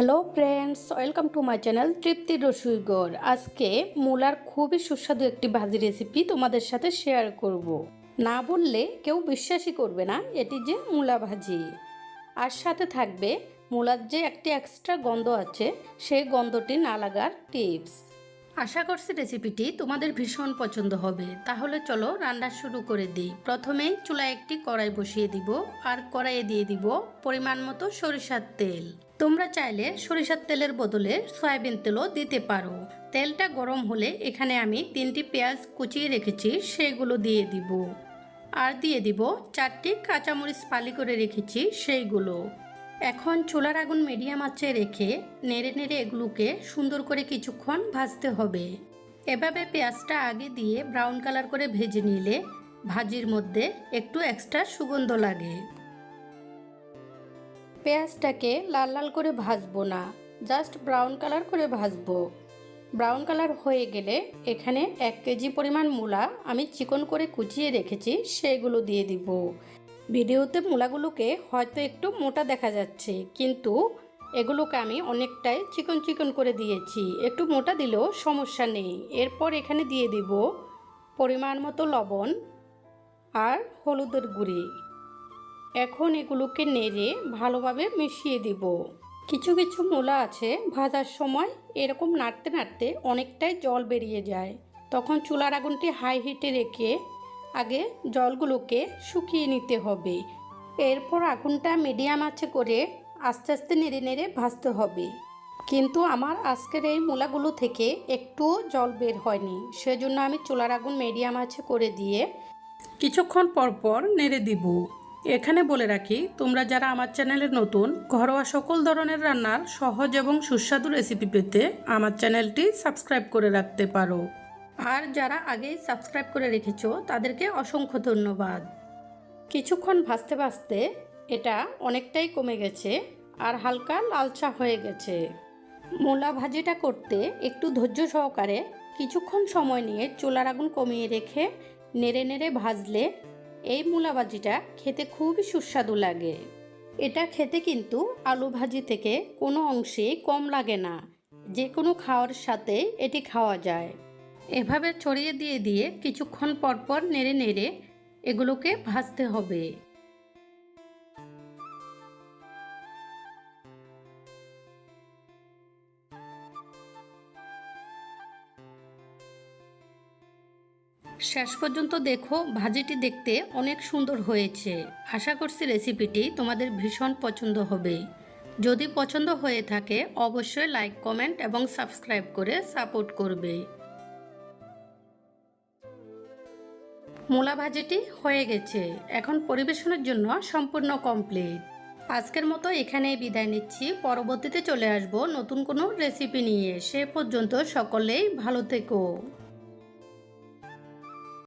Hello friends, welcome to my channel Tripti Rasuighar আজকে মূলার খুবই সুস্বাদু একটি ভাজি রেসিপি তোমাদের সাথে শেয়ার করব। না বললে কেউ বিশ্বাসই করবে না, এটি যে মূলা ভাজি। আর সাথে থাকবে মূলার যে একটি এক্সট্রা গন্ধ আছে, সেই গন্ধটি না লাগার টিপস আশা করছি রেসিপিটি তোমাদের ভীষণ পছন্দ হবে। তাহলে চলো রান্না শুরু করে দিই। প্রথমেই চুলায় একটি কড়াই বসিয়ে দিব, আর কড়াইয়ে দিয়ে দিব পরিমাণ মতো সরিষার তেল। তোমরা চাইলে সরিষার তেলের বদলে সয়াবিন তেলও দিতে পারো। তেলটা গরম হলে এখানে আমি তিনটি পেঁয়াজ কুচিয়ে রেখেছি সেগুলো দিয়ে দিব। আর দিয়ে দিব চারটি কাঁচামরিচ পালি করে রেখেছি, সেইগুলো। এখন চুলার আগুন মিডিয়াম আঁচে রেখে নেড়ে নেড়ে এগুলোকে সুন্দর করে কিছুক্ষণ ভাজতে হবে। এভাবে পেঁয়াজটা আগে দিয়ে ব্রাউন কালার করে ভেজে নিলে ভাজির মধ্যে একটু এক্সট্রা সুগন্ধ লাগে। পেঁয়াজটাকে লাল লাল করে ভাজবো না জাস্ট ব্রাউন কালার করে ভাজবো। ব্রাউন কালার হয়ে গেলে এখানে এক কেজি পরিমাণ মূলা আমি চিকন করে কুচিয়ে রেখেছি, সেগুলো দিয়ে দিব। ভিডিওতে মূলাগুলোকে হয়তো একটু মোটা দেখা যাচ্ছে, কিন্তু এগুলোকে আমি অনেকটাই চিকন চিকন করে দিয়েছি। একটু মোটা দিলেও সমস্যা নেই। এরপর এখানে দিয়ে দিব পরিমাণ মতো লবণ আর হলুদের গুঁড়ি। এখন এগুলোকে নেড়ে ভালোভাবে মিশিয়ে দিব। কিছু কিছু মূলা আছে, ভাজার সময় এরকম নাড়তে নাড়তে অনেকটাই জল বেরিয়ে যায়। তখন চুলার আগুনটি হাই হিটে রেখে আগে জলগুলোকে শুকিয়ে নিতে হবে। এরপর আগুনটা মিডিয়াম আছে করে আস্তে আস্তে নেড়ে নেড়ে ভাজতে হবে। কিন্তু আমার আজকের এই মূলাগুলো থেকে একটুও জল বের হয়নি। সেজন্য আমি চুলার আগুন মিডিয়াম আছে করে দিয়ে কিছুক্ষণ পর পর নেড়ে দিব। এখানে বলে রাখি, তোমরা যারা আমার চ্যানেলে নতুন, ঘরোয়া সকল ধরনের রান্নার সহজ এবং সুস্বাদু রেসিপি পেতে আমার চ্যানেলটি সাবস্ক্রাইব করে রাখতে পারো। আর যারা আগেই সাবস্ক্রাইব করে রেখেছো, তাদেরকে অসংখ্য ধন্যবাদ। কিছুক্ষণ ভাজতে ভাজতে এটা অনেকটাই কমে গেছে আর হালকা লালচা হয়ে গেছে। মূলা ভাজিটা করতে একটু ধৈর্য সহকারে কিছুক্ষণ সময় নিয়ে চোলার আগুন কমিয়ে রেখে নেড়ে নেড়ে ভাজলে এই মূলা ভাজিটা খেতে খুবই সুস্বাদু লাগে। এটা খেতে কিন্তু আলু ভাজি থেকে কোনো অংশে কম লাগে না। যে কোনো খাওয়ার সাথে এটি খাওয়া যায়। এভাবে ছড়িয়ে দিয়ে দিয়ে কিছুক্ষণ পরপর পর নেড়ে নেড়ে এগুলোকে ভাজতে হবে। শেষ পর্যন্ত দেখো, ভাজিটি দেখতে অনেক সুন্দর হয়েছে। আশা করছি রেসিপিটি তোমাদের ভীষণ পছন্দ হবে। যদি পছন্দ হয়ে থাকে, অবশ্যই লাইক, কমেন্ট এবং সাবস্ক্রাইব করে সাপোর্ট করবে। মূলা ভাজিটি হয়ে গেছে। এখন পরিবেশনের জন্য সম্পূর্ণ কমপ্লিট। আজকের মতো এখানেই বিদায় নিচ্ছি। পরবর্তীতে চলে আসব নতুন কোনো রেসিপি নিয়ে। সে পর্যন্ত সকলেই ভালো থেকো।